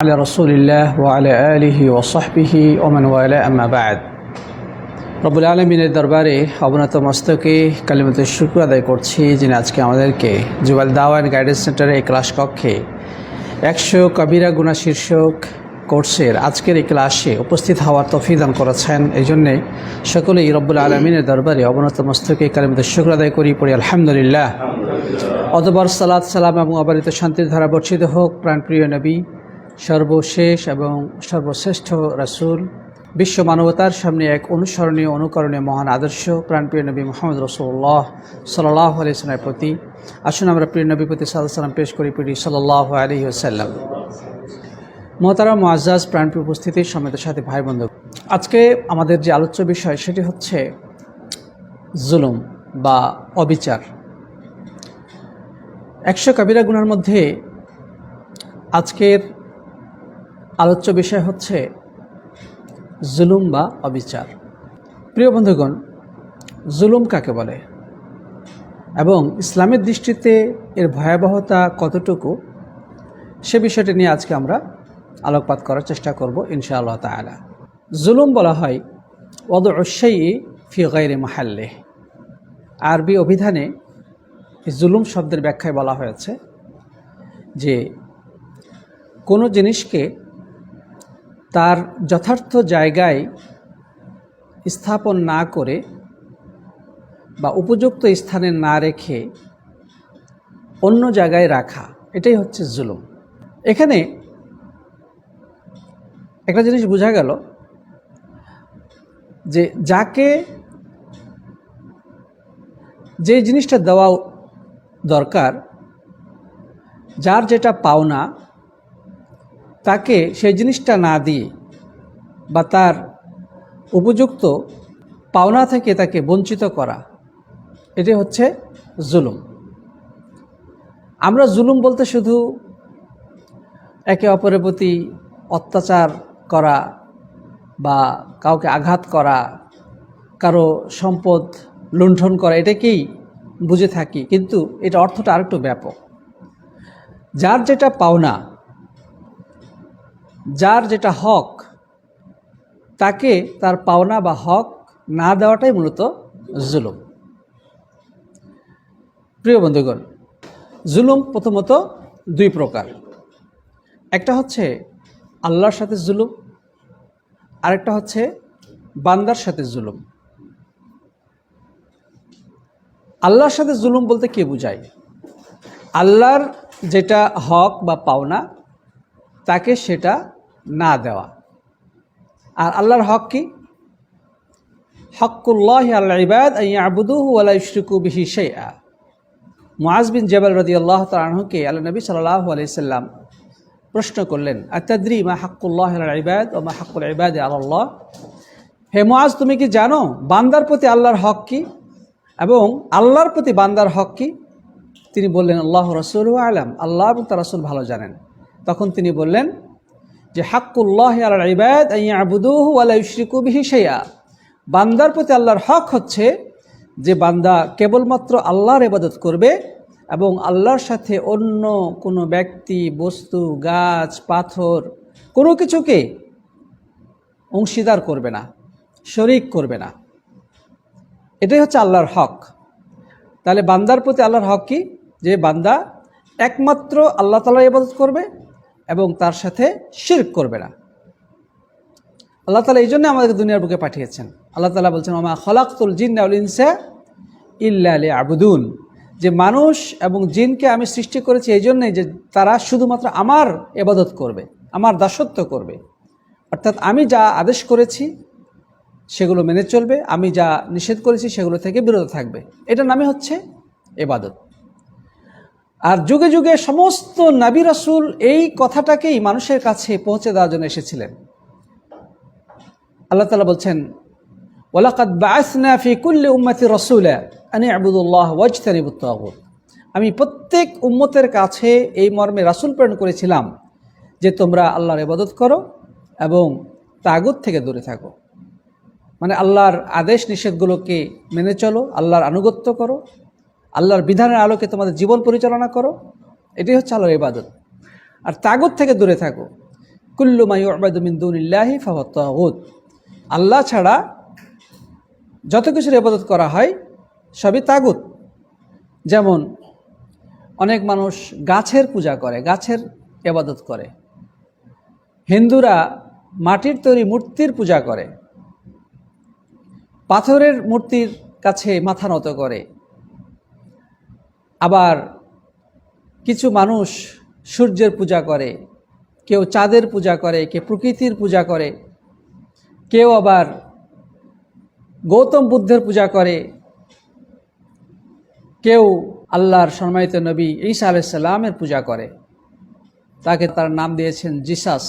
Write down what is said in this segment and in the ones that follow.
على رسول الله وعلى آله وصحبه ومن والاه أما بعد রব্বুল আলমিনের দরবারে অবনত মস্তকে কালিমতের শুক্র আদায় করছি যিনি আজকে আমাদেরকে জুবাল দাওয়া অ্যান্ড গাইডেন্স সেন্টারের এই ক্লাস কক্ষে একশো কবিরা গুণা শীর্ষক কোর্সের আজকের এই ক্লাসে উপস্থিত হওয়ার তফিদান করেছেন এই জন্যে সকলেই রব্বুল আলমিনের দরবারে অবনত মস্তকে কালিমতের শুক্র আদায় করি পড়ি আলহামদুলিল্লাহ অতবার সালাদ সালাম এবং অবারিত শান্তির ধারা বর্ষিত হোক প্রাণপ্রিয় নবী সর্বশেষ এবং সর্বশ্রেষ্ঠ রাসূল, বিশ্ব মানবতার সামনে এক অনুসরণীয়, অনুকরণীয়, মহান আদর্শ, প্রাণপ্রিয় নবী মোহাম্মদ রসুল্লাহ সাল্লাহ আলিয়াল্লামের প্রতি। আসুন আমরা প্রিয় নবী প্রতি সাল্লাহ সাল্লাম পেশ করি পিটি সাল্লাহ আলী আসাল্লাম মহতারা মোয়াজ্জাজ প্রাণপ্রিয় উপস্থিতির সমেত সাথে ভাই বন্ধু, আজকে আমাদের যে আলোচ্য বিষয় সেটি হচ্ছে জুলুম বা অবিচার। একশো কবিরা গুণার মধ্যে আজকের আলোচ্য বিষয় হচ্ছে জুলুম বা অবিচার। প্রিয় বন্ধুগণ, জুলুম কাকে বলে? এবং ইসলামের দৃষ্টিতে এর ভয়াবহতা কতটুকু? সে বিষয়টি নিয়ে আজকে আমরা আলোকপাত করার চেষ্টা করব ইনশাআল্লাহ তালা জুলুম বলা হয় অদ অশ্বাই ফি গাইরে মাহাল্লে আরবি অভিধানে জুলুম শব্দের ব্যাখ্যায় বলা হয়েছে যে কোনো জিনিসকে তার যথার্থ জায়গায় স্থাপন না করে বা উপযুক্ত স্থানে না রেখে অন্য জায়গায় রাখা, এটাই হচ্ছে জুলুম। এখানে একটা জিনিস বোঝা গেল যে যাকে যে জিনিসটা দেওয়া দরকার, যার যেটা পাওনা তাকে সেই জিনিসটা না দিয়ে বা তার উপযুক্ত পাওনা থেকে তাকে বঞ্চিত করা, এটি হচ্ছে জুলুম। আমরা জুলুম বলতে শুধু একে অপরের প্রতি অত্যাচার করা বা কাউকে আঘাত করা, কারও সম্পদ লুণ্ঠন করা, এটাকেই বুঝে থাকি। কিন্তু এটা অর্থটা আরেকটু ব্যাপক। যার যেটা পাওনা যার যেটা হক, তাকে তার পাওনা বা হক না দেওয়াটাই মূলত জুলুম। প্রিয় বন্ধুগণ, জুলুম প্রথমত দুই প্রকার। একটা হচ্ছে আল্লাহর সাথে জুলুম, আরেকটা হচ্ছে বান্দার সাথে জুলুম। আল্লাহর সাথে জুলুম বলতে কে বুঝায়? আল্লাহর যেটা হক বা পাওনা, তাকে সেটা না দেওয়া। আর আল্লাহর হক কি? হকুল্লাহ আল্লাহ ইবাদ আবুদুহু আল্লাহ বিহি শেয়া মুআজ বিন জবাল রদি আল্লাহ তালহুকে আল্লাহ নবী সাল্লাহ আলাইসাল্লাম প্রশ্ন করলেন আত্মাদ্রি মা হাক্কুল্লাহ ইবাদ ও মা হাক্কুল ইবাদ আল্লাহ? হে মুআজ, তুমি কি জানো বান্দার প্রতি আল্লাহর হক কি? এবং আল্লাহর প্রতি বান্দার হক কি? তিনি বললেন, আল্লাহ রসুল আলম। আল্লাহ এবং তার রসুল ভালো জানেন। তখন তিনি বললেন যে হাক্কুল্লাহ আল ইবাদ আবুদুহু আল্লাহ ইশরিকু বিহি শেয়া বান্দার প্রতি আল্লাহর হক হচ্ছে যে বান্দা কেবলমাত্র আল্লাহর ইবাদত করবে এবং আল্লাহর সাথে অন্য কোনো ব্যক্তি, বস্তু, গাছ, পাথর, কোনো কিছুকে অংশীদার করবে না, শরিক করবে না। এটাই হচ্ছে আল্লাহর হক। তাহলে বান্দার প্রতি আল্লাহর হক কি? যে বান্দা একমাত্র আল্লাহ তালার ইবাদত করবে এবং তার সাথে শির্ক করবে না। আল্লাহ তালা এই জন্য আমাদেরকে দুনিয়ার বুকে পাঠিয়েছেন। আল্লাহ তালা বলছেন আমা খলাকুল জিন ইনসা ইল্লা আলী আবুদুন যে মানুষ এবং জিনকে আমি সৃষ্টি করেছি এই জন্যই যে তারা শুধুমাত্র আমার এবাদত করবে, আমার দাসত্ব করবে। অর্থাৎ আমি যা আদেশ করেছি, সেগুলো মেনে চলবে। আমি যা নিষেধ করেছি, সেগুলো থেকে বিরত থাকবে। এটার নামই হচ্ছে এবাদত আর যুগে যুগে সমস্ত নাবি রাসুল এই কথাটাকেই মানুষের কাছে পৌঁছে দেওয়ার জন্য এসেছিলেন। আল্লাহ তালা বলছেন ওলাকাত বাসনা ফি কুল্লি উম্মতি রসুলা আনি আবুদুল্লাহ ওয়াজতানিবুত আমি প্রত্যেক উম্মতের কাছে এই মর্মে রাসুল প্রেরণ করেছিলাম যে তোমরা আল্লাহর ইবাদত করো এবং তাগুত থেকে দূরে থাকো। মানে আল্লাহর আদেশ নিষেধগুলোকে মেনে চলো, আল্লাহর আনুগত্য করো আল্লাহর বিধানের আলোকে তোমাদের জীবন পরিচালনা করো। এটাই হচ্ছে আল্লাহর ইবাদত। আর তাগুত থেকে দূরে থাকো। কুল্লু মাইবাদুমিন্দুল্লাহি ফাহত আল্লাহ ছাড়া যত কিছুর ইবাদত করা হয়, সবই তাগুত। যেমন, অনেক মানুষ গাছের পূজা করে, গাছের এবাদত করে। হিন্দুরা মাটির তৈরি মূর্তির পূজা করে। পাথরের মূর্তির কাছে মাথা নত করে। আবার কিছু মানুষ সূর্যের পূজা করে, কেউ চাঁদের পূজা করে, কেউ প্রকৃতির পূজা করে, কেউ আবার গৌতম বুদ্ধের পূজা করে, কেউ আল্লাহর সম্মানিত নবী ঈসা আলাইসাল্লামের পূজা করে। তাকে তার নাম দিয়েছেন জিসাস।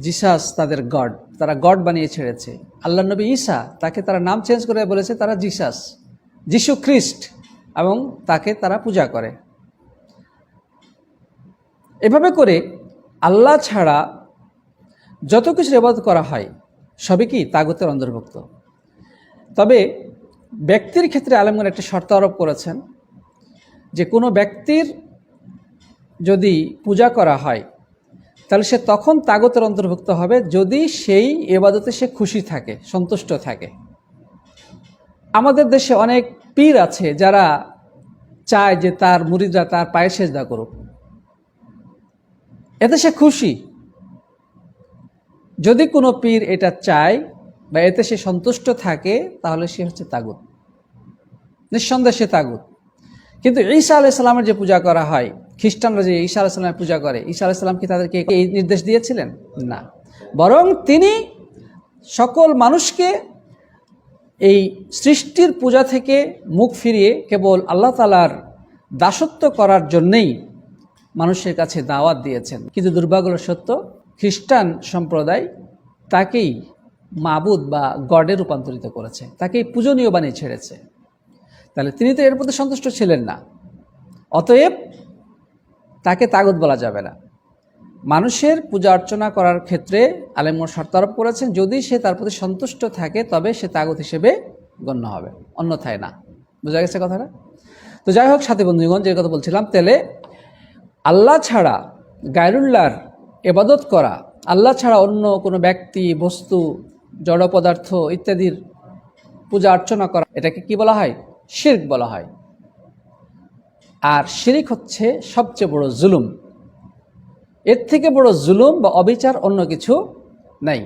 জিসাস তাদের গড, তারা গড বানিয়ে ছেড়েছে। আল্লাহ নবী ঈসা তাকে তারা নাম চেঞ্জ করে বলেছে তারা জিসাস, যিশু খ্রিস্ট। এবং তাকে তারা পূজা করে। এভাবে করে আল্লাহ ছাড়া যত কিছু ইবাদত করা হয়, সবই কি তাগতের অন্তর্ভুক্ত? তবে ব্যক্তির ক্ষেত্রে আলমগণ একটা শর্ত আরোপ করেছেন যে কোনো ব্যক্তির যদি পূজা করা হয়, তাহলে সে তখন তাগতের অন্তর্ভুক্ত হবে যদি সেই এবাদতে সে খুশি থাকে, সন্তুষ্ট থাকে। আমাদের দেশে অনেক পীর আছে যারা চায় যে তার মুরিদরা তার পায়ে সেজদা করুক। এতে সে খুশি। যদি কোনো পীর এটা চায় বা এতে সে সন্তুষ্ট থাকে, তাহলে সে হচ্ছে তাগুত। নিঃসন্দেহে সে তাগুত। কিন্তু ঈসা আলাইসাল্লামের যে পূজা করা হয়, খ্রিস্টানরা যে ঈসা আলাইসাল্লামের পূজা করে, ঈসা আলাইসাল্লাম কি তাদেরকে এই নির্দেশ দিয়েছিলেন? না। বরং তিনি সকল মানুষকে এই সৃষ্টির পূজা থেকে মুখ ফিরিয়ে কেবল আল্লাহ তালার দাসত্ব করার জন্যেই মানুষের কাছে দাওয়াত দিয়েছেন। কিন্তু দুর্ভাগ্য, সত্য, খ্রিস্টান সম্প্রদায় তাকেই মাবুদ বা গডে রূপান্তরিত করেছে, তাকেই পূজনীয় বানিয়ে ছেড়েছে। তাহলে তিনি তো এর প্রতি সন্তুষ্ট ছিলেন না। অতএব তাকে তাগত বলা যাবে না। মানুষের পূজা অর্চনা করার ক্ষেত্রে আলেমর শর্ত আরোপ করেছেন, যদি সে তার প্রতি সন্তুষ্ট থাকে, তবে সে তাগত হিসেবে গণ্য হবে, অন্যথায় না। বোঝা গেছে কথাটা? তো যাই হোক, সাথী বন্ধুগণ, যে কথা বলছিলাম, তেলে আল্লাহ ছাড়া গায়রুল্লাহর এবাদত করা, আল্লাহ ছাড়া অন্য কোনো ব্যক্তি, বস্তু, জড় পদার্থ ইত্যাদির পূজা অর্চনা করা, এটাকে কি বলা হয়? শির্ক বলা হয়। আর শিরিক হচ্ছে সবচেয়ে বড় জুলুম। এর থেকে বড় জুলুম বা অবিচার অন্য কিছু নাই।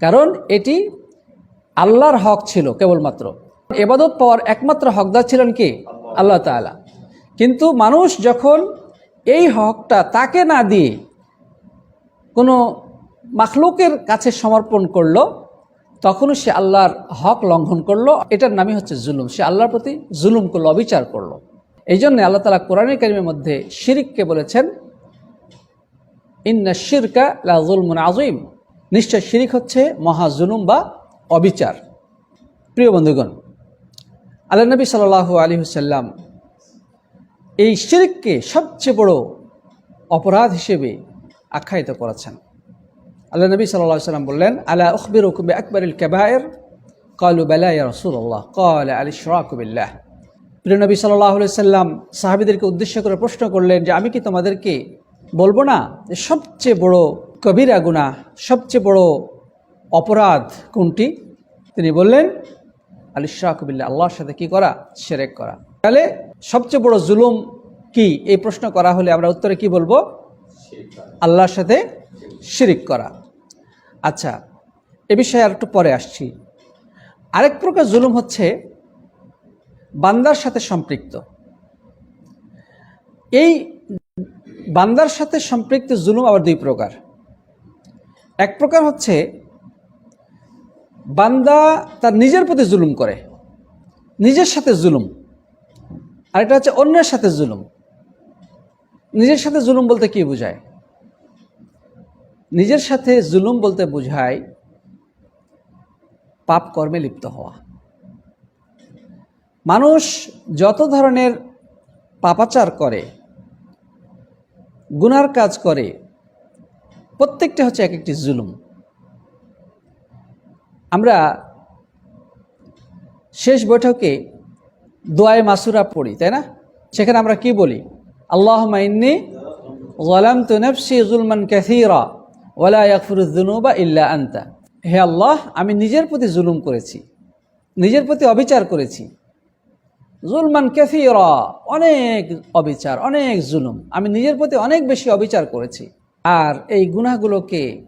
কারণ এটি আল্লাহর হক ছিল কেবলমাত্র। এবাদত পাওয়ার একমাত্র হকদার ছিলেন কি? আল্লাহ তাআলা। কিন্তু মানুষ যখন এই হকটা তাকে না দিয়ে কোনো মাখলুকের কাছে সমর্পণ করল, তখনও সে আল্লাহর হক লঙ্ঘন করল। এটার নামই হচ্ছে জুলুম। সে আল্লাহর প্রতি জুলুম করল, অবিচার করল। এই জন্য আল্লাহ তালা কোরআন কারিমের মধ্যে শিরিককে বলেছেন ইন্না শিরকা লা জুলমুন আজিম নিশ্চয় শিরিক হচ্ছে মহা জুলুম বা অবিচার। প্রিয় বন্ধুগণ, আল্লাহ নবী সাল্লাহ আলী হুসাল্লাম এই শিরিককে সবচেয়ে বড় অপরাধ হিসেবে আখ্যায়িত করেছেন। আল্লাহ নবী সাল্লাহ সাল্লাম বললেন, আলা উখবির হুকুবে আকবরুল কেবায়ের কালু বেলা রসুল্লাহ কল আলী শরাকুবিল্লাহ প্রিয় নবী সাল্লাহ সাল্লাম সাহাবিদেরকে উদ্দেশ্য করে প্রশ্ন করলেন যে, আমি কি তোমাদেরকে বলব না যে সবচেয়ে বড় কবিরা গুণা সবচেয়ে বড় অপরাধ কোনটি? তিনি বললেন আলী শাহকুবিল্লা আল্লাহর সাথে কি করা? সেরেক করা। তাহলে সবচেয়ে বড় জুলুম কি? এই প্রশ্ন করা হলে আমরা উত্তরে কি বলব? আল্লাহর সাথে শিরিক করা। আচ্ছা এ বিষয়ে আর একটু পরে আসছি। আরেক প্রকার জুলুম হচ্ছে বান্দার সাথে সম্পৃক্ত। এই বান্দার সাথে সম্পৃক্ত জুলুম আবার দুই প্রকার। এক প্রকার হচ্ছে, বান্দা তার নিজের প্রতি জুলুম করে, নিজের সাথে জুলুম। আর এটা হচ্ছে অন্যের সাথে জুলুম। নিজের সাথে জুলুম বলতে কি বোঝায়? নিজের সাথে জুলুম বলতে বোঝায়, পাপ কর্মে লিপ্ত হওয়া। মানুষ যত ধরনের পাপাচার করে গুনার কাজ করে। প্রত্যেকটা হচ্ছে এক একটি জুলুম। আমরা শেষ বৈঠকে দোয়ায় মাসুরা পড়ি, তাই না? সেখানে আমরা কি বলি? আল্লাহ মাইন্নি গলাম তো নফসি জুলমান ক্যাথিরা ওলা ইয়াকফুরুদ্দুনুবা ইল্লা আন্তা। হে আল্লাহ, আমি নিজের প্রতি জুলুম করেছি, নিজের প্রতি অবিচার করেছি। জুলমান ক্যাফিরা অনেক অবিচার, অনেক জুলুম। আমি নিজের প্রতি অনেক বেশি অবিচার করেছি। আর এই গুনাহগুলোকে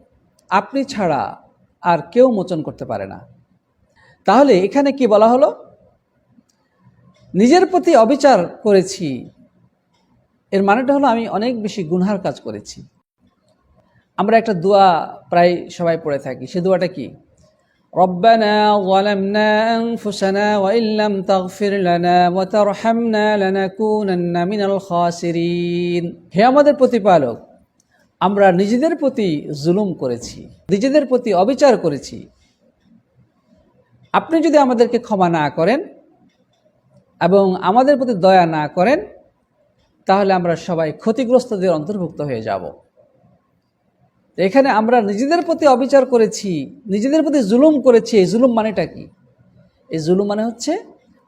আপনি ছাড়া আর কেউ মোচন করতে পারে না। তাহলে এখানে কি বলা হলো? নিজের প্রতি অবিচার করেছি, এর মানেটা হলো আমি অনেক বেশি গুনহার কাজ করেছি। আমরা একটা দোয়া প্রায় সবাই পড়ে থাকি। সে দোয়াটা কি? ربنا ظلمنا أنفسنا وإن لم تغفر لنا وترحمنا لنكونن من الخاسرين হে আমাদের প্রতিপালক আমরা নিজেদের প্রতি জুলুম করেছি নিজেদের প্রতি অবিচার করেছি আপনি যদি আমাদেরকে ক্ষমা না করেন এবং আমাদের প্রতি দয়া না করেন তাহলে আমরা সবাই ক্ষতিগ্রস্তদের অন্তর্ভুক্ত হয়ে যাব তো এখানে আমরা নিজেদের প্রতি অবিচার করেছি, নিজেদের প্রতি জুলুম করেছি, এই জুলুম মানেটা কি? এই জুলুম মানে হচ্ছে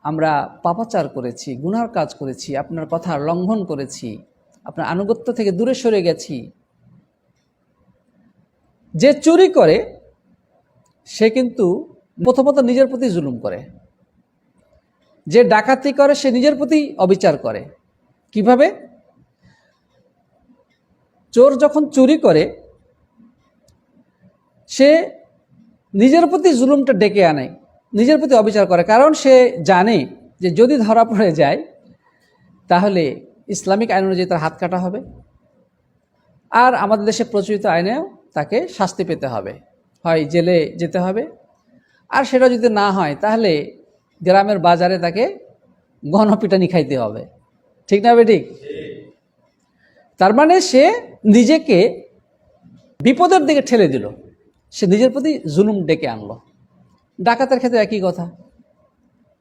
আমরা পাপাচার করেছি, গুনার কাজ করেছি, আপনার কথা লঙ্ঘন করেছি, আপনার আনুগত্য থেকে দূরে সরে গেছি। যে চুরি করে, সে কিন্তু প্রথমত নিজের প্রতি জুলুম করে। যে ডাকাতি করে, সে নিজের প্রতি অবিচার করে। কীভাবে? চোর যখন চুরি করে সে নিজের প্রতি জুলুমটা ডেকে আনে, নিজের প্রতি অবিচার করে। কারণ সে জানে যে যদি ধরা পড়ে যায়, তাহলে ইসলামিক আইন অনুযায়ী তার হাত কাটা হবে। আর আমাদের দেশে প্রচলিত আইনেও তাকে শাস্তি পেতে হবে। হয় জেলে যেতে হবে। আর সেটা যদি না হয়, তাহলে গ্রামের বাজারে তাকে গণপিটানি খাইতে হবে। ঠিক না বে ঠিক? তার মানে সে নিজেকে বিপদের দিকে ঠেলে দিল। সে নিজের প্রতি জুলুম ডেকে আনলো। ডাকাতের ক্ষেত্রে একই কথা।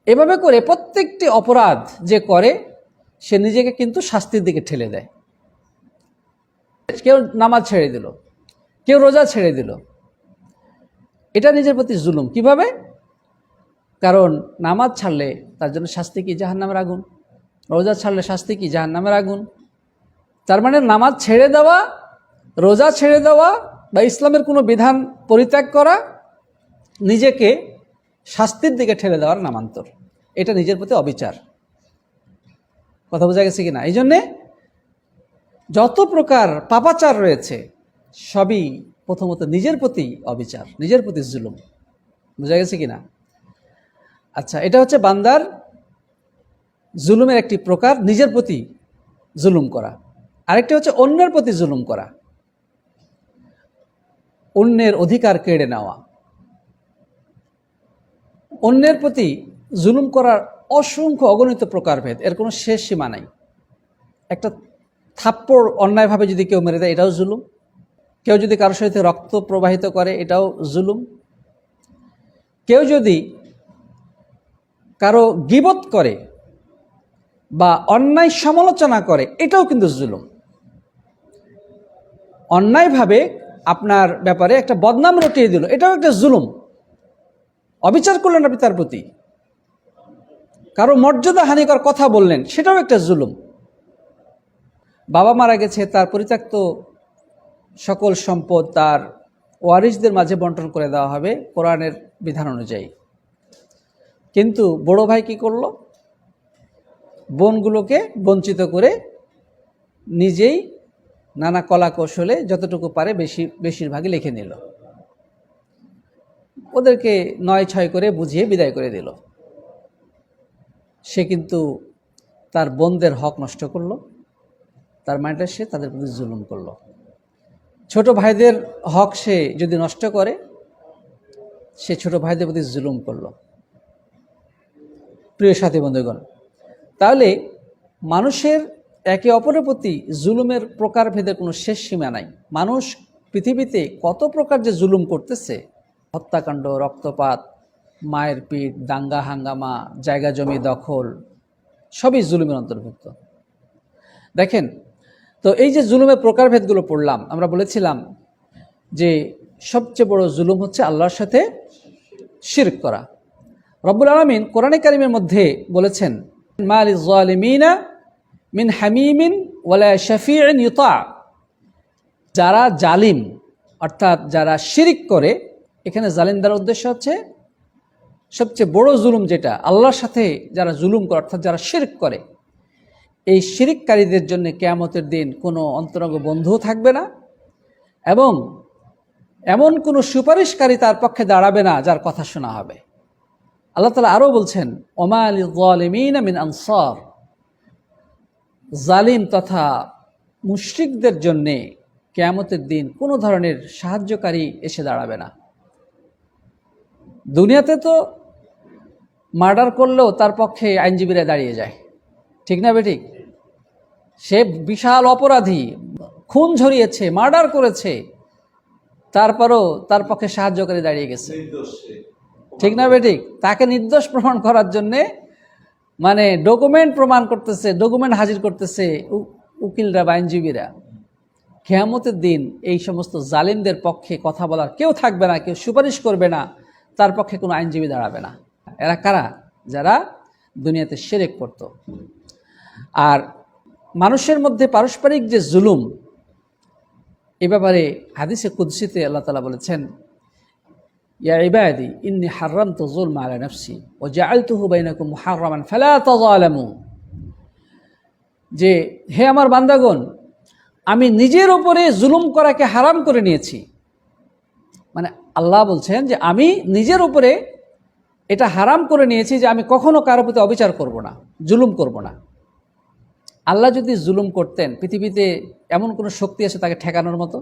এভাবে করে প্রত্যেকটি অপরাধ যে করে, সে নিজেকে কিন্তু শাস্তির দিকে ঠেলে দেয়। কেউ নামাজ ছেড়ে দিল, কেউ রোজা ছেড়ে দিল। এটা নিজের প্রতি জুলুম। কীভাবে? কারণ নামাজ ছাড়লে তার জন্য শাস্তি কি জাহান নামের আগুন? রোজা ছাড়লে শাস্তি কি জাহান নামের আগুন? তার মানে নামাজ ছেড়ে দেওয়া, রোজা ছেড়ে দেওয়া বা ইসলামের কোনো বিধান পরিত্যাগ করা নিজেকে শাস্তির দিকে ঠেলে দেওয়ার নামান্তর। এটা নিজের প্রতি অবিচার। কথা বোঝা গেছে কিনা? এই জন্যে যত প্রকার পাপাচার রয়েছে, সবই প্রথমত নিজের প্রতি অবিচার, নিজের প্রতি জুলুম। বোঝা গেছে কিনা? আচ্ছা এটা হচ্ছে বান্দার জুলুমের একটি প্রকার নিজের প্রতি জুলুম করা। আরেকটি হচ্ছে অন্যের প্রতি জুলুম করা। অন্যের অধিকার কেড়ে নেওয়া। অন্যের প্রতি জুলুম করার অসংখ্য অগণিত প্রকারভেদ, এর কোনো শেষ সীমা নাই। একটা থাপ্পড় অন্যায়ভাবে যদি কেউ মেরে দেয়, এটাও জুলুম। কেউ যদি কারোর সহিত রক্ত প্রবাহিত করে, এটাও জুলুম। কেউ যদি কারও গিবত করে বা অন্যায় সমালোচনা করে, এটাও কিন্তু জুলুম। অন্যায়ভাবে আপনার ব্যাপারে একটা বদনাম রটিয়ে দিল। এটাও একটা জুলুম। অবিচার করলেন আপনি তার প্রতি। কারও মর্যাদা হানিকর কথা বললেন, সেটাও একটা জুলুম। বাবা মারা গেছে, তার পরিত্যক্ত সকল সম্পদ তার ওয়ারিসদের মাঝে বন্টন করে দেওয়া হবে কোরআনের বিধান অনুযায়ী। কিন্তু বড় ভাই কি করল? বোনগুলোকে বঞ্চিত করে নিজেই নানা কলা কৌশলে যতটুকু পারে বেশি, বেশিরভাগই লিখে নিল। ওদেরকে নয় ছয় করে বুঝিয়ে বিদায় করে দিল। সে কিন্তু তার বোনদের হক নষ্ট করল। তার মাইন্ডটা সে তাদের প্রতি জুলুম করল। ছোট ভাইদের হক সে যদি নষ্ট করে, সে ছোট ভাইদের প্রতি জুলুম করল। প্রিয় সাথী বন্ধুগণ, তাহলে মানুষের একে অপরের প্রতি জুলুমের প্রকারভেদের কোনো শেষ সীমা নাই। মানুষ পৃথিবীতে কত প্রকার যে জুলুম করতেছে, হত্যাকাণ্ড, রক্তপাত, মায়ের পিঠ, দাঙ্গা, হাঙ্গামা, জায়গা জমি দখল, সবই জুলুমের অন্তর্ভুক্ত। দেখেন, তো এই যে জুলুমের প্রকারভেদগুলো পড়লাম, আমরা বলেছিলাম যে সবচেয়ে বড় জুলুম হচ্ছে আল্লাহর সাথে শিরক করা। রব্বুল আলমিন কোরআনে কারিমের মধ্যে বলেছেন, মা মাল জালিমিনা মিন হামিমিন ওয়ালা শফিন ইউতা। যারা জালিম, অর্থাৎ যারা শিরিক করে, এখানে জালিম দ্বারা উদ্দেশ্য হচ্ছে সবচেয়ে বড় জুলুম যেটা, আল্লাহর সাথে যারা জুলুম করে, অর্থাৎ যারা শিরিক করে, এই শিরিককারীদের জন্য কেয়ামতের দিন কোনো অন্তরঙ্গ বন্ধুও থাকবে না এবং এমন কোনো সুপারিশকারী তার পক্ষে দাঁড়াবে না যার কথা শোনা হবে। আল্লাহ তালা আরও বলছেন, ওমা ওমাল মিন আনসার। জালিম তথা মুশ্রিকদের জন্যে কেয়ামতের দিন কোনো ধরনের সাহায্যকারী এসে দাঁড়াবে না। দুনিয়াতে তো মার্ডার করলেও তার পক্ষে আইনজীবীরা দাঁড়িয়ে যায়। ঠিক না বেঠিক? সে বিশাল অপরাধী খুন ঝরিয়েছে মার্ডার করেছে তারপরও তার পক্ষে সাহায্যকারী দাঁড়িয়ে গেছে। ঠিক না বেঠিক? তাকে নির্দোষ প্রমাণ করার জন্যে মানে ডকুমেন্ট প্রমাণ করতেছে ডকুমেন্ট হাজির করতেছে উকিলরা বা আইনজীবীরা। কেয়ামতের দিন এই সমস্ত জালিমদের পক্ষে কথা বলার কেউ থাকবে না, কেউ সুপারিশ করবে না, তার পক্ষে কোনো আইনজীবী দাঁড়াবে না। এরা কারা? যারা দুনিয়াতে সেরেক করত আর মানুষের মধ্যে পারস্পরিক যে জুলুম, এ ব্যাপারে হাদিসে কুদ্সিতে আল্লাহ তালা বলেছেন ইয়া ইবাদি ইন্নি হারাম তো জুলম আলা নফসি ও জাআলতুহু বাইনাকুম মুহাররামান ফালা যে, হে আমার বান্দাগণ, আমি নিজের উপরে জুলুম করাকে হারাম করে নিয়েছি। মানে আল্লাহ বলছেন যে, আমি নিজের উপরে এটা হারাম করে নিয়েছি যে, আমি কখনো কারও প্রতি অবিচার করব না, জুলুম করব না। আল্লাহ যদি জুলুম করতেন, পৃথিবীতে এমন কোনো শক্তি আছে তাকে ঠেকানোর মতো?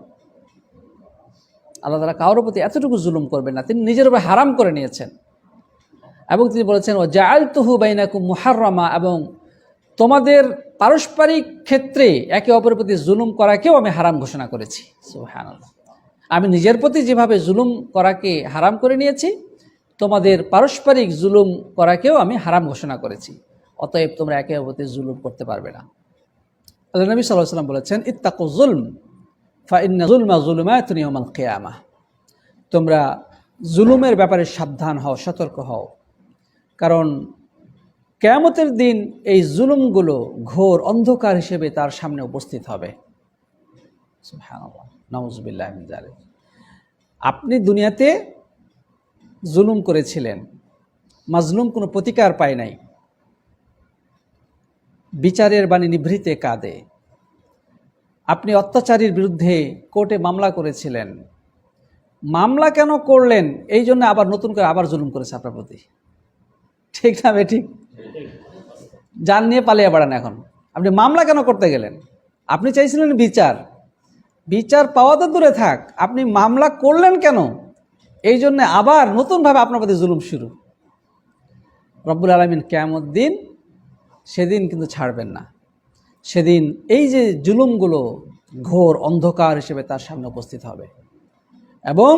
আল্লাহ তালা কারোর প্রতি এতটুকু জুলুম করবেন না। তিনি নিজের উপরে হারাম করে নিয়েছেন। এবং তিনি বলেছেন ও জায়াল তুহু বাইনাকু মুহাররামা এবং তোমাদের পারস্পরিক ক্ষেত্রে একে অপরের প্রতি জুলুম করাকেও আমি হারাম ঘোষণা করেছি। আমি নিজের প্রতি যেভাবে জুলুম করাকে হারাম করে নিয়েছি, তোমাদের পারস্পরিক জুলুম করাকেও আমি হারাম ঘোষণা করেছি। অতএব তোমরা একে অপরের প্রতি জুলুম করতে পারবে না। আল্লাহ নবী সাল্লাহ সাল্লাম বলেছেন ইত্তাকু জুলম ফা ইন্না জুলমা জুলুমাতুন ইয়াউমাল কিয়ামাহ তোমরা জুলুমের ব্যাপারে সাবধান হও, সতর্ক হও। কারণ কেয়ামতের দিন এই জুলুমগুলো ঘোর অন্ধকার হিসেবে তার সামনে উপস্থিত হবে। আপনি দুনিয়াতে জুলুম করেছিলেন, মাজলুম কোনো প্রতিকার পায় নাই। বিচারের বাণী নিভৃতে কাঁদে। আপনি অত্যাচারীর বিরুদ্ধে কোর্টে মামলা করেছিলেন। মামলা কেন করলেন? এই জন্য আবার নতুন করে আবার জুলুম করেছে আপনার প্রতি। ঠিক না বে ঠিক যান নিয়ে পালিয়ে বেড়ান এখন। আপনি মামলা কেন করতে গেলেন? আপনি চাইছিলেন বিচার। বিচার পাওয়া তো দূরে থাক। আপনি মামলা করলেন কেন? এই জন্য আবার নতুনভাবে আপনার প্রতি জুলুম শুরু। রব্বুল আলমিন কেমন দিন সেদিন কিন্তু ছাড়বেন না। সেদিন এই যে জুলুমগুলো ঘোর অন্ধকার হিসেবে তার সামনে উপস্থিত হবে। এবং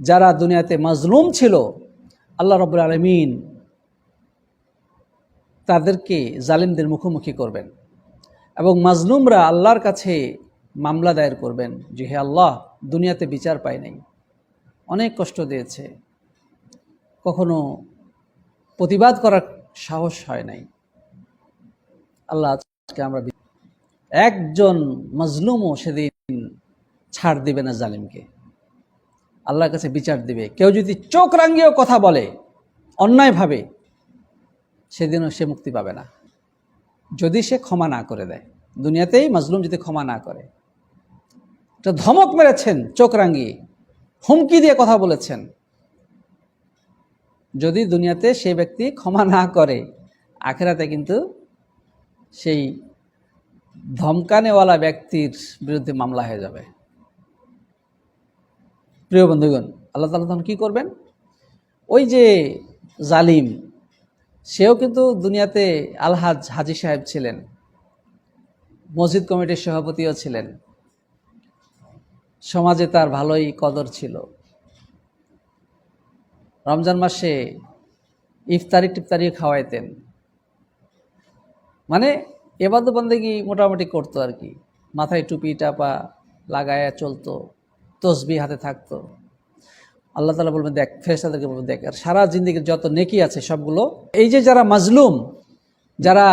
যারা দুনিয়াতে মাজলুম ছিল, আল্লাহ রব্বুল আলমিন তাদেরকে জালিমদের মুখোমুখি করবেন এবং মাজলুমরা আল্লাহর কাছে মামলা দায়ের করবেন যে, হে আল্লাহ, দুনিয়াতে বিচার পায় নাই। অনেক কষ্ট দিয়েছে। কখনো প্রতিবাদ করার সাহস হয় নাই। আল্লাহ আজকে আমরা একজন মজলুমও সেদিন ছাড় দিবে না জালিমকে। আল্লাহর কাছে বিচার দিবে। কেউ যদি চোখ রাঙ্গিয়েও কথা বলে অন্যায়ভাবে সেদিনও সে মুক্তি পাবে না। যদি সে ক্ষমা না করে দেয়। দুনিয়াতেই মাজলুম যদি ক্ষমা না করে। এটা ধমক মেরেছেন চোখ রাঙ্গিয়ে হুমকি দিয়ে কথা বলেছেন। যদি দুনিয়াতে সেই ব্যক্তি ক্ষমা না করে, আখেরাতে কিন্তু সেই ধমকানেওয়ালা ব্যক্তির বিরুদ্ধে মামলা হয়ে যাবে। প্রিয় বন্ধুগণ, আল্লাহ তালা তখন কী করবেন? ওই যে জালিম, সেও কিন্তু দুনিয়াতে আলহাজ হাজি সাহেব ছিলেন, মসজিদ কমিটির সভাপতিও ছিলেন। সমাজে তার ভালোই কদর ছিল। রমজান মাসে ইফতারি টিফতারি খাওয়াইতেন। মানে এবাদ বন্দেগি মোটামুটি করতো আর কি। মাথায় টুপি টাপা লাগায়া চলতো তসবি হাতে থাকতো। আল্লাহ তালা বলবেন দেখ ফেরেস্তাদেরকে বলবেন দেখ, আর সারা জিন্দিগির যত নেকি আছে সবগুলো, এই যে যারা মাজলুম, যারা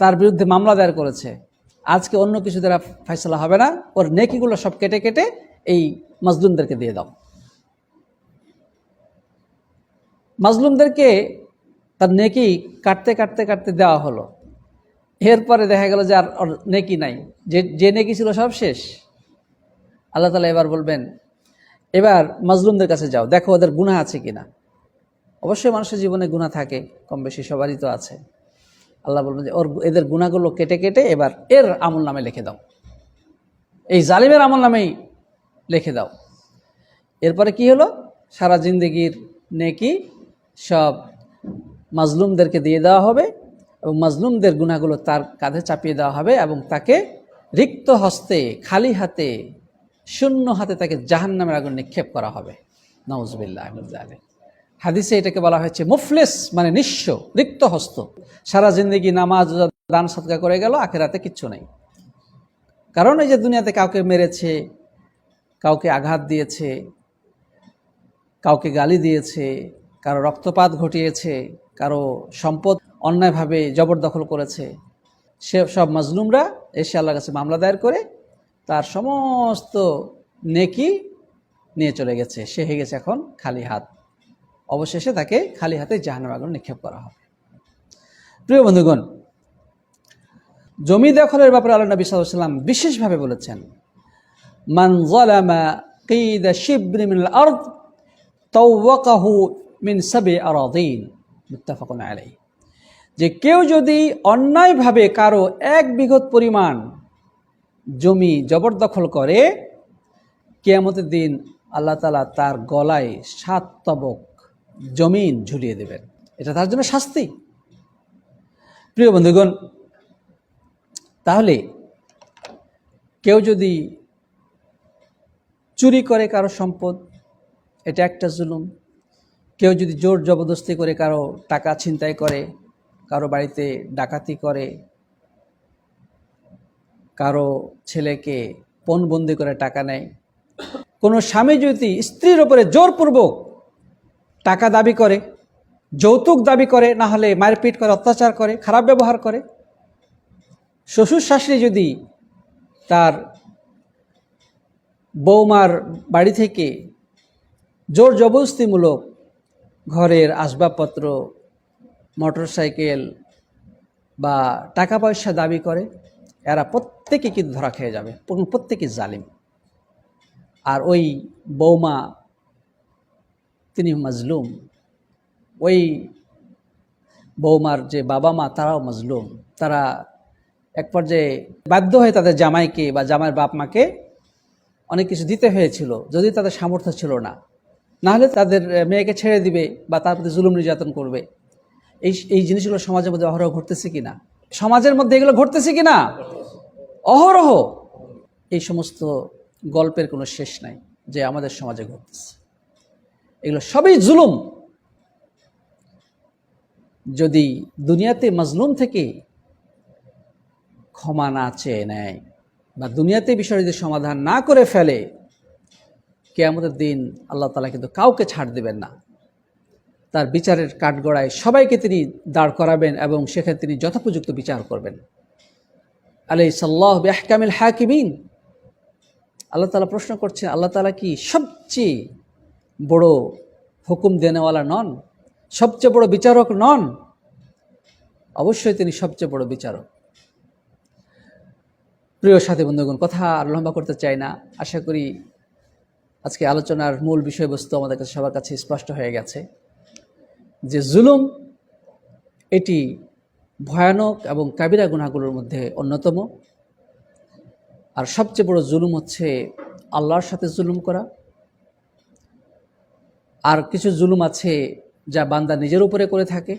তার বিরুদ্ধে মামলা দায়ের করেছে, আজকে অন্য কিছু দ্বারা ফয়সলা হবে না, ওর নেকিগুলো সব কেটে কেটে এই মাজলুমদেরকে দিয়ে দাও। মাজলুমদেরকে তার নেকি কাটতে কাটতে কাটতে দেওয়া হলো। এরপরে দেখা গেল যে আর নেকি নাই। যে যে নেকি ছিল সব শেষ। আল্লাহ তালা এবার বলবেন, এবার মাজলুমদের কাছে যাও, দেখো ওদের গুণা আছে কি না অবশ্যই মানুষের জীবনে গুণা থাকে কম বেশি সবারই তো আছে। আল্লাহ বলবেন যে, ওর, এদের গুণাগুলো কেটে কেটে এবার এর আমল নামে লিখে দাও। এই জালিমের আমল নামেই লিখে দাও। এরপরে কি হলো? সারা জিন্দগির নেকি সব মাজলুমদেরকে দিয়ে দেওয়া হবে। এবং মাজলুমদের গুণাগুলো তার কাঁধে চাপিয়ে দেওয়া হবে এবং তাকে রিক্ত হস্তে, খালি হাতে, শূন্য হাতে তাকে জাহান নামের আগুন নিক্ষেপ করা হবে। নওয়াজবিল্লাহ হাদিসে এটাকে বলা হয়েছে মুফলেস মানে নিঃস্ব, রিক্ত হস্ত। সারা জিন্দগি নামাজ দান সৎকা করে গেল, আখেরাতে কিচ্ছু নেই। কারণ এই যে দুনিয়াতে কাউকে মেরেছে, কাউকে আঘাত দিয়েছে, কাউকে গালি দিয়েছে, কারও রক্তপাত ঘটিয়েছে, কারও সম্পদ অন্যায়ভাবে জবরদখল করেছে। সে সব মাজলুমরা এসে আল্লাহর কাছে মামলা দায়ের করে তার সমস্ত নেকি নিয়ে চলে গেছে। সে হয়ে গেছে এখন খালি হাত। অবশেষে তাকে খালি হাতে জাহানের আগুন নিক্ষেপ করা হবে। প্রিয় বন্ধুগণ, জমি দখলের ব্যাপারে আল্লাহ নবী সাল্লাম বিশেষভাবে বলেছেন, মান শিবরি মিনাল আরদ, তাওয়াকাহু মিন সাবে যে কেউ যদি অন্যায়ভাবে কারও এক বিঘত পরিমাণ জমি জবরদখল করে, কেয়ামতের দিন আল্লাহ তালা তার গলায় সাত তবক জমিন ঝুলিয়ে দেবেন। এটা তার জন্য শাস্তি। প্রিয় বন্ধুগণ, তাহলে কেউ যদি চুরি করে কারও সম্পদ, এটা একটা জুলুম। কেউ যদি জোর জবরদস্তি করে কারও টাকা ছিনতাই করে কারও বাড়িতে ডাকাতি করে, কারও ছেলেকে পণবন্দি করে টাকা নেয়। কোনো স্বামী যদি স্ত্রীর ওপরে জোরপূর্বক টাকা দাবি করে, যৌতুক দাবি করে, না হলে মারপিট করে অত্যাচার করে, খারাপ ব্যবহার করে, শ্বশুর শাশুড়ি যদি তার বৌমার বাড়ি থেকে জোর জবরদস্তিমূলক ঘরের আসবাবপত্র মোটরসাইকেল বা টাকা পয়সা দাবি করে, এরা প্রত্যেকে কিন্তু ধরা খেয়ে যাবে প্রত্যেকে জালিম। আর ওই বৌমা, তিনি মজলুম। ওই বৌমার যে বাবা মা, তারাও মজলুম। তারা এক পর্যায়ে বাধ্য হয়ে তাদের জামাইকে বা জামাইয়ের বাপ মাকে অনেক কিছু দিতে হয়েছিল, যদি তাদের সামর্থ্য ছিল না। নাহলে তাদের মেয়েকে ছেড়ে দিবে বা তার প্রতি জুলুম নির্যাতন করবে। এই এই জিনিসগুলো সমাজের মধ্যে অহরহ ঘটতেছে কি না সমাজের মধ্যে এগুলো ঘটতেছে কি না অহরহ। এই সমস্ত গল্পের কোনো শেষ নাই যে আমাদের সমাজে ঘটতেছে। এগুলো সবই জুলুম। যদি দুনিয়াতে মজলুম থেকে ক্ষমা না চেয়ে নেয় বা দুনিয়াতে বিষয় যদি সমাধান না করে ফেলে কে আমাদের দিন আল্লাহ তালা কিন্তু কাউকে ছাড় দেবেন না। তার বিচারের কাঠগড়ায় সবাইকে তিনি দাঁড় করাবেন এবং সেখানে তিনি যথোপযুক্ত বিচার করবেন। আলাই সাল্লাহ বেহকামিল হাকিমিন। আল্লাহ তালা প্রশ্ন করছেন আল্লাহ তালা কি সবচেয়ে বড় হুকুম দেনেওয়ালা নন? সবচেয়ে বড় বিচারক নন? অবশ্যই তিনি সবচেয়ে বড় বিচারক। প্রিয় সাথী বন্ধুগণ, কথা আর লম্বা করতে চাই না। আশা করি আজকে আলোচনার মূল বিষয়বস্তু আমাদের কাছে সবার কাছে স্পষ্ট হয়ে গেছে। যে জুলুম, এটি ভয়ানক এবং কাবিরা গুণাগুলোর মধ্যে অন্যতম। আর সবচেয়ে বড় জুলুম হচ্ছে আল্লাহর সাথে জুলুম করা। আর কিছু জুলুম আছে যা বান্দা নিজের উপরে করে থাকে।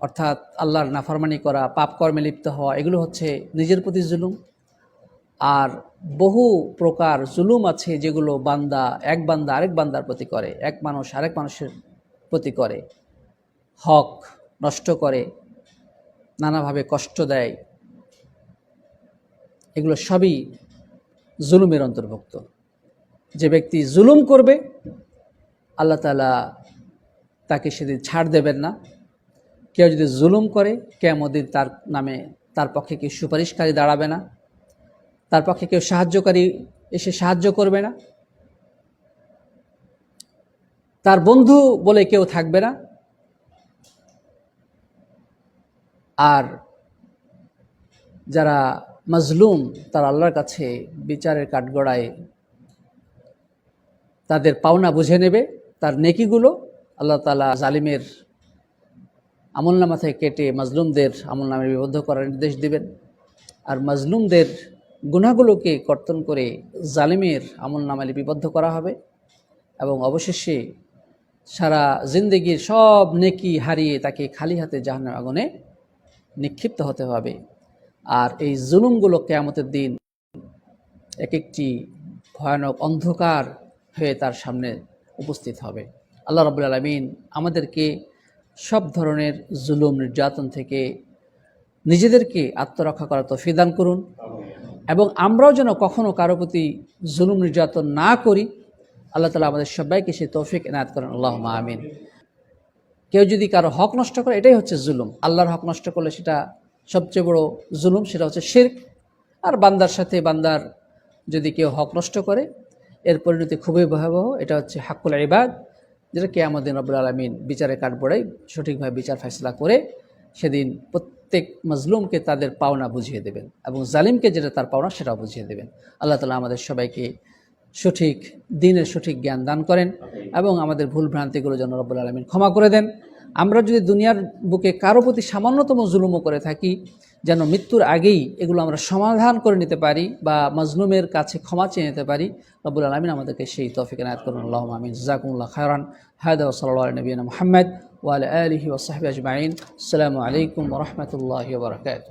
অর্থাৎ আল্লাহর নাফারমানি করা, পাপ কর্মে লিপ্ত হওয়া, এগুলো হচ্ছে নিজের প্রতি জুলুম। আর বহু প্রকার জুলুম আছে যেগুলো বান্দা, এক বান্দা আরেক বান্দার প্রতি করে, এক মানুষ আরেক মানুষের প্রতি করে। হক নষ্ট করে, নানাভাবে কষ্ট দেয়, এগুলো সবই জুলুমের অন্তর্ভুক্ত। যে ব্যক্তি জুলুম করবে, আল্লাহ তালা তাকে সেদিন ছাড় দেবেন না। কেউ যদি জুলুম করে কেমদিন তার নামে তার পক্ষে কেউ সুপারিশকারী দাঁড়াবে না। তার পক্ষে কেউ সাহায্যকারী এসে সাহায্য করবে না। তার বন্ধু বলে কেউ থাকবে না। আর যারা মাজলুম, তার আল্লাহর কাছে বিচারের কাঠগড়ায় তাদের পাওনা বুঝে নেবে, তার নেকিগুলো আল্লাহ তালা জালিমের আমলনামা থেকে কেটে মাজলুমদের আমলনামে বিবদ্ধ করার নির্দেশ দেবেন। আর মাজলুমদের গুণাগুলোকে কর্তন করে জালিমের আমলনামা লিপিবদ্ধ করা হবে এবং অবশেষে সারা জিন্দগির সব নেকি হারিয়ে তাকে খালি হাতে জাহান্নার আগুনে নিক্ষিপ্ত হতে হবে। আর এই জুলুমগুলো কেয়ামতের দিন এক একটি ভয়ানক অন্ধকার হয়ে তার সামনে উপস্থিত হবে। আল্লাহ রবুল আলমিন আমাদেরকে সব ধরনের জুলুম, নির্যাতন থেকে নিজেদেরকে আত্মরক্ষা করার তৌফিক দান করুন। এবং আমরাও যেন কখনও কারও প্রতি জুলুম, নির্যাতন না করি। আল্লাহ তালা আমাদের সবাইকে সেই তৌফিক এনায়ত করেন। আল্লাহ আমিন। কেউ যদি কারও হক নষ্ট করে, এটাই হচ্ছে জুলুম। আল্লাহর হক নষ্ট করলে সেটা সবচেয়ে বড় জুলুম, সেটা হচ্ছে শির্ক। আর বান্দার সাথে বান্দার যদি কেউ হক নষ্ট করে, এর পরিণতি খুবই ভয়াবহ। এটা হচ্ছে হাক্কুল ইবাদ, যেটা কে আমাদের রব্বুল আলমিন বিচারে কাঠবড়াই সঠিকভাবে বিচার ফেসলা করে সেদিন প্রত্যেক মজলুমকে তাদের পাওনা বুঝিয়ে দেবেন এবং জালিমকে যেটা তার পাওনা সেটাও বুঝিয়ে দেবেন। আল্লাহ তালা আমাদের সবাইকে সঠিক দিনের সঠিক জ্ঞান দান করেন এবং আমাদের ভুল ভ্রান্তিগুলো যেন রব্বুল আলমিন ক্ষমা করে দেন। আমরা যদি দুনিয়ার বুকে কারও প্রতি সামান্যতম জুলুমও করে থাকি, যেন মৃত্যুর আগেই এগুলো আমরা সমাধান করে নিতে পারি বা মজলুমের কাছে ক্ষমা চেয়ে নিতে পারি, রব্বুল আলমিন আমাদেরকে সেই তফিক নায়ত করুন। আল্লাহ আমিন। জাকুল্লাহ খায়রান। হায়দা সাল্লাহ নবীন মোহাম্মদ ওয়াল আলহি ওসাহাবি আজমাইন। আসসালামু আলাইকুম রহমতুল্লাহ বরকাত